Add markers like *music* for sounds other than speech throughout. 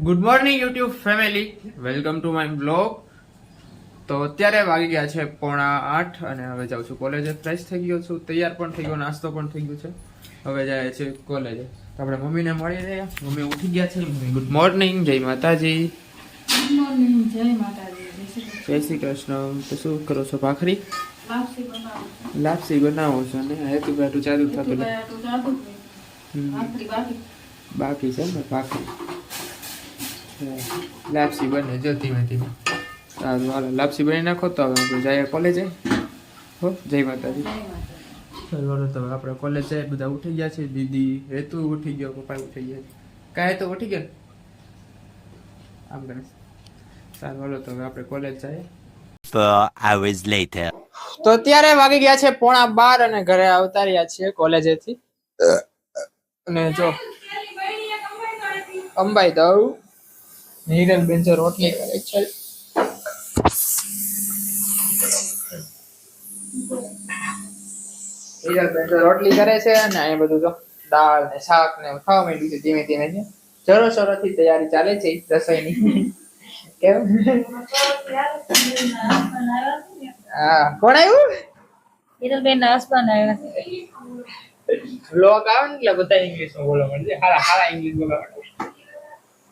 Good morning YouTube family welcome to my blog તો અત્યારે વાગી ગયા છે પોણા આઠ અને હવે જાઉં છું કોલેજે ફ્રેશ થઈ ગયો છું તૈયાર પણ થઈ ગયો નાસ્તો પણ થઈ ગયો છે. હવે જાય છે કોલેજે તો આપણે મમ્મીને મળી રહ્યા મમ્મી ઉઠી ગયા છે. ગુડ મોર્નિંગ જય માતાજી. જય શ્રી કૃષ્ણ. તો શું કરો છો ભાખરી? લાપસી બનાવું છું. ને? હેતુ બેઠું ચાલુ થતું. બાકી છે ને ભાખરી. લાપસી બને જો ધીમે ધીમે. સારું હાલો લાપસી બની નાખો તો હવે આપણે જઈએ કોલેજે. હો જય માતાજી. ચાલો તો આપણે કોલેજ જઈએ બધા ઉઠી ગયા છે. દીદી હેતુ ઉઠી ગયો પપ્પા ઉઠી ગયા કાંઈ તો ઉઠી ગયો? આમ કરે. સારું હાલો તો હવે આપણે કોલેજ જઈએ. Four hours later. તો અત્યારે વાગી ગયા છે પોણા બાર અને ઘરે આવતા રહ્યા છીએ કોલેજેથી. અને જો અંબાઈ દઉં. નીરલ બેન જો રોટલી કરે છે નીરલ બેન જો રોટલી કરે છે અને અહીં બધું જો દાળ ને શાક ને ખાવા માંડ્યું છે ધીમે ધીમે છે જરો સરો થી તૈયારી ચાલે છે રસોઈની કેમ? હા કોણ આવ્યું હિરલબેન ના આસપાસ આવ્યા લોક આવે ને એટલે બધા ઇંગ્લિશમાં બોલવા માંડે. હારા હારા ઇંગ્લિશ બોલવા માંડે.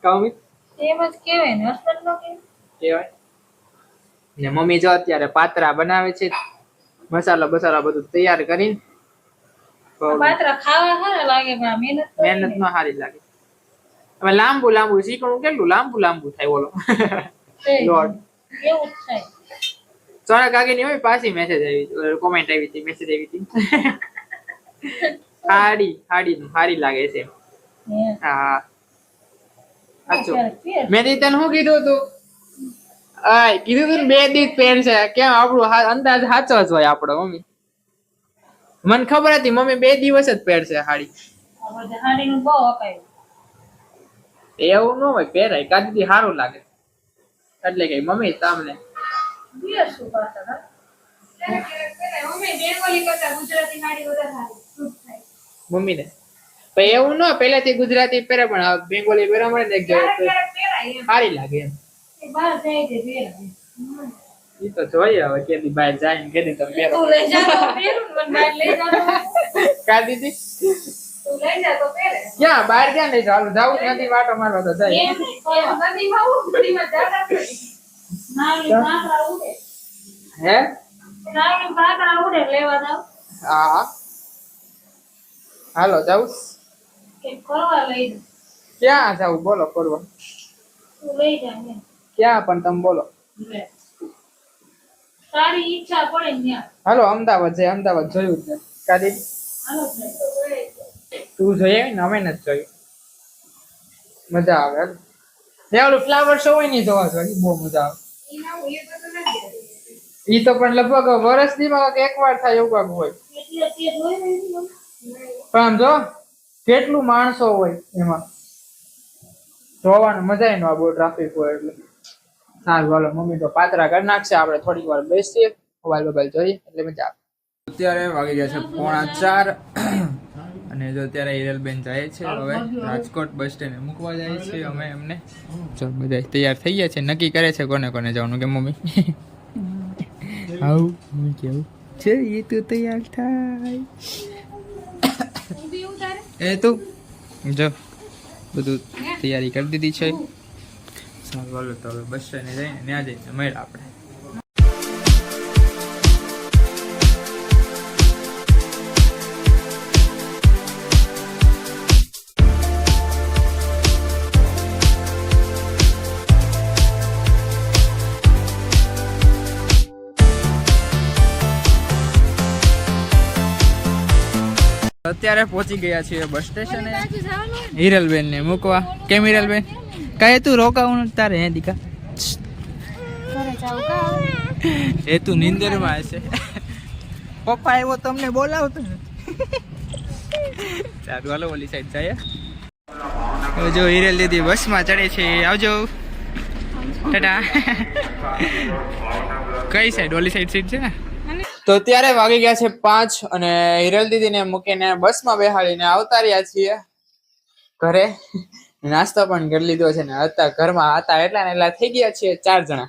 કામી એમ જ કહેવાય ને husband નો કહેવાય. ને મમ્મી જો અત્યારે પાત્રા બનાવે છે મસાલો બસાલો બધું તૈયાર કરીને પાત્રા ખાવા સારા લાગે પણ મહેનત મહેનતમાં સારી લાગે. હવે લાંબુ લાંબુ શીખણું કેટલું? લાંબુ લાંબુ થાય બોલો લોટ *laughs* એવું થાય. સોના કાકી ની હોય પાછી મેસેજ આવી કોમેન્ટ આવી હતી મેસેજ આવી હતી. *laughs* હાડી હાડી હારી લાગે છે. હે. સાચું. મેં તને શું કીધું તું આય કીધું તું બે દિવસ છે. કેમ આપણું અંદાજ સાચો જ હોય આપણો મમ્મી. મને ખબર હતી મમ્મી બે દિવસ જ પહેરશે અપાયું. એવું ન હોય પહેરાય. કાદી સારું લાગે. એટલે કે મમ્મી તમને. મમ્મી ને મમ્મીને. પણ એવું ન પહેલાથી ગુજરાતી પહેરે પણ બેંગોલી પહેરવા મળે ને એક જગ્યાએ સારી લાગે એમ. એ તે જોઈએ હવે કેદી બહાર જાય ને કેદી તમે પહેરો. તું લઈ જા પહેરું ને મને બહાર લઈ જા કા દીદી? તું લઈ જા તો પહેરે. ક્યાં બહાર ક્યાં લઈ જાવ જાવું નથી વાટો મારવા તો જાય. એમ નથી નદીમાં ઉકળીમાં જાતા. નાવલી કાંકરા ઉડે. હે? નાવલી કાંકરા ઉડે લેવા જાવ હા. હાલો જાઉં. ક્યાં જાવું બોલો ફરવા. ક્યાં? પણ તમે બોલો. તારી ઈચ્છા પડે ત્યાં. હાલો અમદાવાદ જઈ અમદાવાદ જોયું છે કાદી તું જોઈએ ને? અમે નથી જોયું. મજા આવે. ને ઓલું ફ્લાવર શો હોય નહીં જોવા જોઈએ બહુ મજા આવે. ઈ એ તો પણ લગભગ વર્ષ દીમાં એક વાર થાય એવું કાંઈક હોય? પણ આમ જો કેટલું માણસો હોય એમાં? જોવાનું મજા નો બહુ ટ્રાફિક હોય એટલે. સારું હાલો મમ્મી તો પાતરા કરી નાખશે. આપણે થોડીક વાર બેસીએ. મોબાઈલ મોબાઈલ જોઈએ એટલે મજા આવે. અત્યારે વાગી ગયા છે પોણા ચાર. અને જો અત્યારે હિરલબેન જાય છે હવે રાજકોટ બસ સ્ટેન્ડ મૂકવા જાય છે અમે એમને. જો બધા તૈયાર થઈ ગયા છે. નક્કી કરે છે કોને કોને જવાનું કે મમ્મી. આવું મમ્મી કેવું? છે એ તો તૈયાર થાય. એ તું, જો, બધું તૈયારી કરી દીધી છે. સારું, હાલો, તો હવે બસ સ્ટેન્ડે જઈને, ત્યાં જઈને મેળ આપણે. અત્યારે પહોંચી ગયા છીએ બસ સ્ટેશને. હિરલબેન ને મૂકવા. કેમ હિરલબેન? કાંઈ તું રોકાવું તારે હે દીકા? એ તું નિંદરમાં હશે. પપ્પા એવો તમને બોલાવતો સારું હાલો ઓલી સાઈડ જાય જો હિરલ દીદી બસમાં ચડે છે. આવજો. ટાટા. કઈ સાઈડ ઓલી સાઈડ સીટ છે ને? તો અત્યારે વાગી ગયા છે પાંચ અને હિરલ દીદીને મૂકીને બસમાં બેહાડીને આવતા રહ્યા છીએ. ઘરે નાસ્તો પણ કરી લીધો છે ને હતા ઘરમાં હતા એટલા ને એટલા થઈ ગયા છીએ ચાર જણા.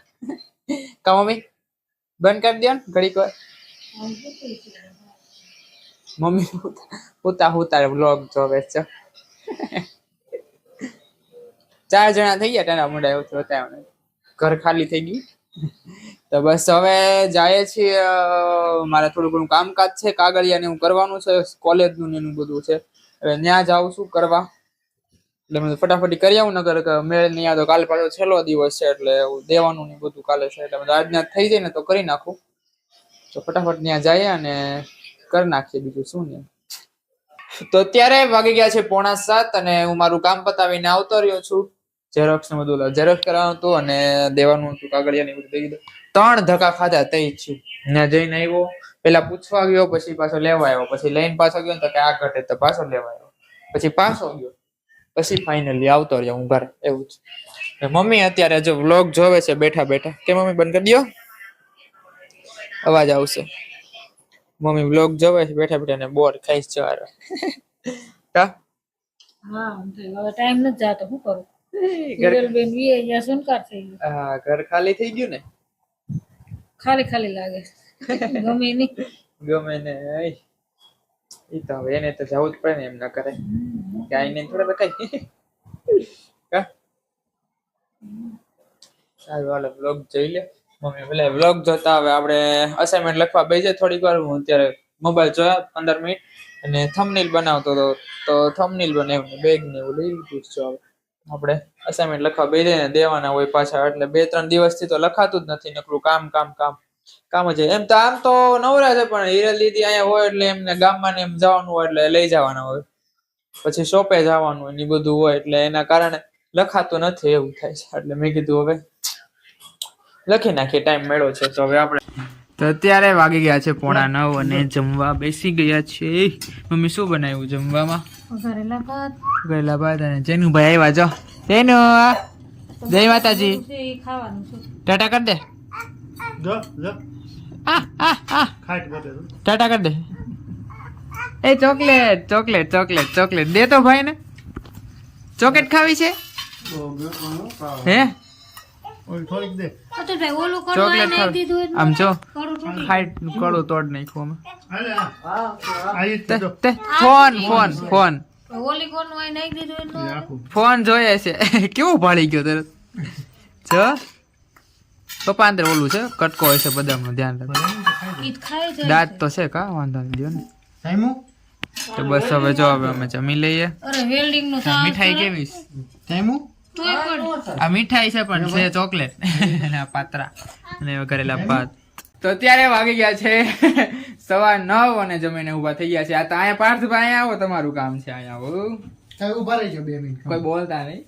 કા મમ્મી? બંધ કરી દો ને ઘડીક વાર. મમ્મી ઉતા ઉતારે વ્લોગ જોવે છે. ચાર જણા થઈ ગયા તેના મોઢા એવું થયું ઘર ખાલી થઈ ગયું. તો બસ હવે જાય છીએ મારે થોડું ઘણું કામકાજ છે કાગળિયા ને એવું કરવાનું છે કોલેજનું એનું બધું છે. હવે ત્યાં જાઉં છું કરવા. એટલે મેં ફટાફટી કરી આવું નગર મેળ નહીં આવે તો કાલે પાછો છેલ્લો દિવસ છે, એટલે દેવાનું ને બધું કાલે છે, એટલે આજના થઈ જાય ને તો કરી નાખું. તો ફટાફટ ત્યાં જઈએ અને કરી નાખીએ બીજું શું ને. તો અત્યારે વાગી ગયા છે પોણા સાત અને હું મારું કામ પતાવીને આવતો રહ્યો છું. ઝેરોક્સ ને બધું ઝેરોક્સ કરવાનું હતું અને દેવાનું હતું કાગળિયા ને બધું દઈ દીધું. ત્રણ ધક્કા ખાધા તઈ જ છું. ત્યાં જઈને આવ્યો. પેલા પૂછવા ગયો પછી પાછો લેવા આવ્યો. પછી લઈને પાછો ગયો તો કે આ ઘટે તો પાછો લેવા આવ્યો. પછી પાછો ગયો. પછી ફાઇનલી આવતો રહ્યો હું ઘરે એવું છે મમ્મી અત્યારે જો વ્લોગ જોવે છે બેઠા બેઠા. કે મમ્મી બંધ કરી દો? અવાજ આવશે. મમ્મી વ્લોગ જોવે છે બેઠા બેઠા ને બોર ખાઈશ જવાનો કા? હા હવે ટાઈમ નથી જાતો. શું કરું? ઘર બેન વી અહીંયા સુનકાર થઈ ગયું. હા ઘર ખાલી થઈ ગયું ને? ખાલી ખાલી લાગે. ગમે નહીં. ગમે ને એ તો હવે એને તો જવું જ પડે ને એમ ના કરે કે આઈને થોડા કા? સારું વાલો વ્લોગ જોઈ લે. મમ્મી ભલે વ્લોગ જોતા હવે આપણે અસાઇનમેન્ટ લખવા બેસી થોડીક વાર. હું અત્યારે મોબાઈલ જોયા પંદર મિનિટ અને થમનીલ બનાવતો હતો તો થમનીલ બનાવ્યું બેગ ને એવું લઈ લીધું હવે. આપણે અસાઇનમેન્ટ લખવા બેસીને દેવાના હોય પાછા, એટલે બે ત્રણ દિવસથી તો લખાતું જ નથી નકરું કામ કામ કામ. કામ જ એમ તો આમ તો નવરા છે, પણ હિરલ લીધી અહીંયા હોય એટલે એમને ગામમાં ને એમ જવાનું હોય એટલે લઈ જવાના હોય. પછી શોપે જવાનું હોય ને બધું હોય એટલે એના કારણે લખાતું નથી, એવું થાય છે. એટલે મેં કીધું હવે લખી નાખીએ ટાઈમ મેળો છે તો હવે આપણે તો અત્યારે વાગી ગયા છે પોણા નવ અને જમવા બેસી ગયા છે. મમ્મી શું બનાવ્યું જમવામાં? વઘારેલા ભાત ગયેલા બાદ અને જેનું ભાઈ આવ્યા જો. જેનું જય માતાજી. ખાવાનું છે. ટાટા કર દે. જો જો. આ આ આ. ખાટ બધે ટાટા કર દે. એ ચોકલેટ ચોકલેટ ચોકલેટ ચોકલેટ. દે તો ભાઈ ને ચોકલેટ ખાવી છે. હે? થોડીક દે. અતુલ ભાઈ ઓલું કડું ચોકલેટ દીધું આમ જો. કડું તૂટી તોડ નાખ્યું અમે. તે ફોન ફોન ફોન. ઓલી કોનું હોય નાખી દીધું એટલે ફોન જોઈએ છે. *laughs* કેવું ભાળી ગયો તરત? જો. પપ્પા અંદર ઓલું છે કટકો હોય છે બદામનું ધ્યાન રાખજો દાંત તો છે કા? વાંધો નહીં દો ને. ટાઈમું? તો બસ હવે જો હવે અમે જમી લઈએ. અરે વેલ્ડિંગનું મીઠાઈ કેવી છે? ટાઈમું? તોય પણ આ મીઠાઈ છે પણ છે ચોકલેટ. *laughs* અને આ પાત્રા. અને કરેલા ભાત. તો અત્યારે વાગી ગયા છે *laughs* સવા નવ અને જમીને ઊભા થઈ ગયા છે. આ તો અહીંયા પાર્થભાઈ અહીંયા આવો તમારું કામ છે અહીંયા આવો ઊભા ઊભા રહી બે મિનિટ. કોઈ બોલતા નહીં.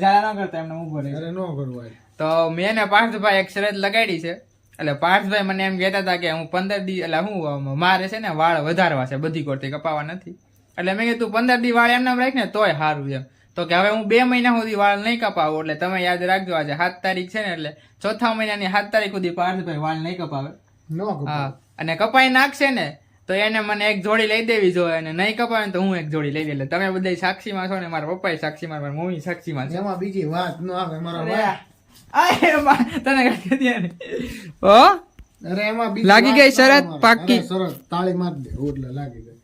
સારા ન કરતા એમને ઊભો રહી ન કરવું હોય. તો મેં ને પાર્થભાઈ એક શરત લગાડી છે. એટલે પાર્થભાઈ મને એમ કહેતા હતા કે હું પંદર દી એટલે હું મારે છે ને વાળ વધારવા છે બધી કોરથી કપાવા નથી. એટલે મેં કીધું પંદર દી વાળ એમને એમ રાખ ને તોય સારું એમ. તો કે હવે હું બે મહિના સુધી વાળ નહીં કપાવું એટલે તમે યાદ રાખજો આજે સાત તારીખ છે ને એટલે ચોથા મહિનાની સાત તારીખ સુધી પાર્થભાઈ વાળ નહીં કપાવે. હા અને કપાઈ નાખશે ને તો એને મને એક જોડી લઈ દેવી જોઈએ અને નહીં કપાવે તો હું એક જોડી લઈ દે એટલે તમે બધા સાક્ષીમાં છો ને મારા પપ્પા સાક્ષીમાં મારા મમ્મી સાક્ષીમાં છે. એમાં બીજી વાત ન આવે મારા તને. ઓ અરે એમાં બીજી લાગી ગઈ શરત પાકી શરત તાળી માર દે એટલે લાગી ગઈ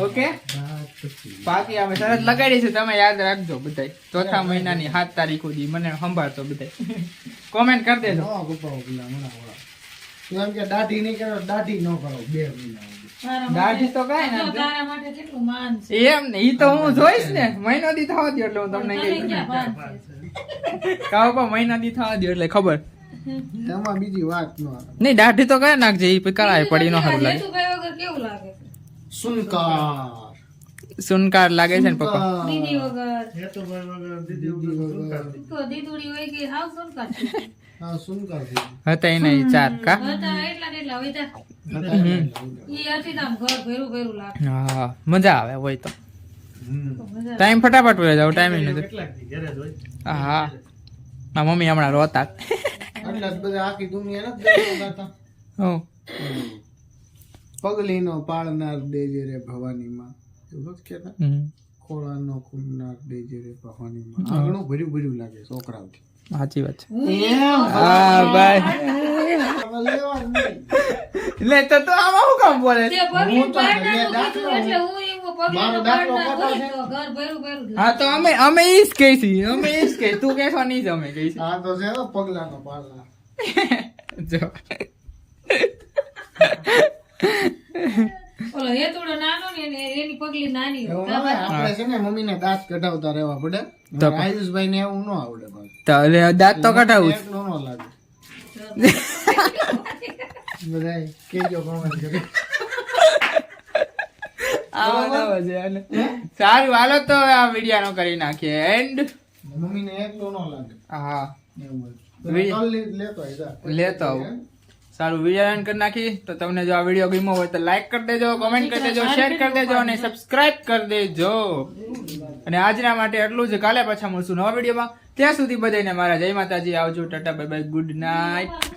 ઓકે બાકી અમે સરસ લગાડી છે. તમે યાદ રાખજો બધા ચોથા મહિનાની સાત તારીખ સુધી મને સંભાળતો બધાય. કોમેન્ટ કરી દેજો. એમ કે દાઢી નહીં કરો દાઢી નો કરો બે મહિના દાઢી તો કઈ ના માટે- છે. તારા માટે કેટલું માન છે. એમ ને ઈ તો હું જોઈશ ને. મહિનો દી થવા દો એટલે હું તમને તને કહીશ ક્યાં ભાન છે? કાવ પા મહિના દી થવા દો એટલે ખબર. એમાં બીજી વાત નો નહીં દાઢી તો કઈ નાખજે ઈ કરાય પડી નો સારું લાગે જેઠુભાઈ વગર કેવું લાગે સુનકાર. સુનકાર લાગે છે ને પપ્પા? દીદી વગર. દીદી વગર. તો દીદુડી હોય કે હાવ સુનકાર હા સુનકાર હતા એને ચાર કા? હતા એટલા એટલા હોય તા. ગયું. ઈ હતી તો આમ ઘર ભેરું ભેરું લાગે. હા મજા આવે હોય તો. તો ટાઈમ ફટાફટ વહી જાવ ટાઈમ નથી હા મારા મમ્મી હમણાં રોતા. આખી દુનિયા નથી હો. પગલીનો પાળનાર દેજે રે ભવાનીમાં. એવું જ કહેતા? ખોળાનો કુંડનાર દેજે રે ભવાનીમાં આગળનું ભર્યું ભર્યું લાગે છોકરાઓથી. સાચી વાત છે. હા ભાઈ. લે તો તો આમાં શું કામ બોલે હું તો હું હા અમે અમે ઈ જ કહીશી અમે ઈ જ કહીશ. તું કહેશો નહીં જ અમે કહીશું. આ તો છે પગલાનો *laughs* જો. ઓલો હેતુડો નાનો ને એની પગલી નાની હોય. એવું ના હોય. આપણે છે ને મમ્મીને દાંત કઢાવતા રહેવા પડે. તો આયુષભાઈ ને એવું ન આવડે તો એટલે દાંત તો કઢાવું જ. એકલું લાગે. *laughs* બધાય કહેજો comment કરી. સારું હાલો તો આ વિડિયો નો કરી નાખીએ. એન્ડ મમ્મીને એકલું ન લાગે. હા. લેતો આવું. સારું વીડિયો કરી નાખી. તો તમને જો આ વીડિયો ગમ્યો હોય તો લાઈક કરી દેજો કોમેન્ટ કરી દેજો શેર કરી દેજો અને સબસ્ક્રાઇબ કરી દેજો. અને આજના માટે એટલું જ. કાલે પાછા મળશું નવા વિડીયોમાં ત્યાં સુધી બધાને મારા જય માતાજી. આવજો tata bye bye good night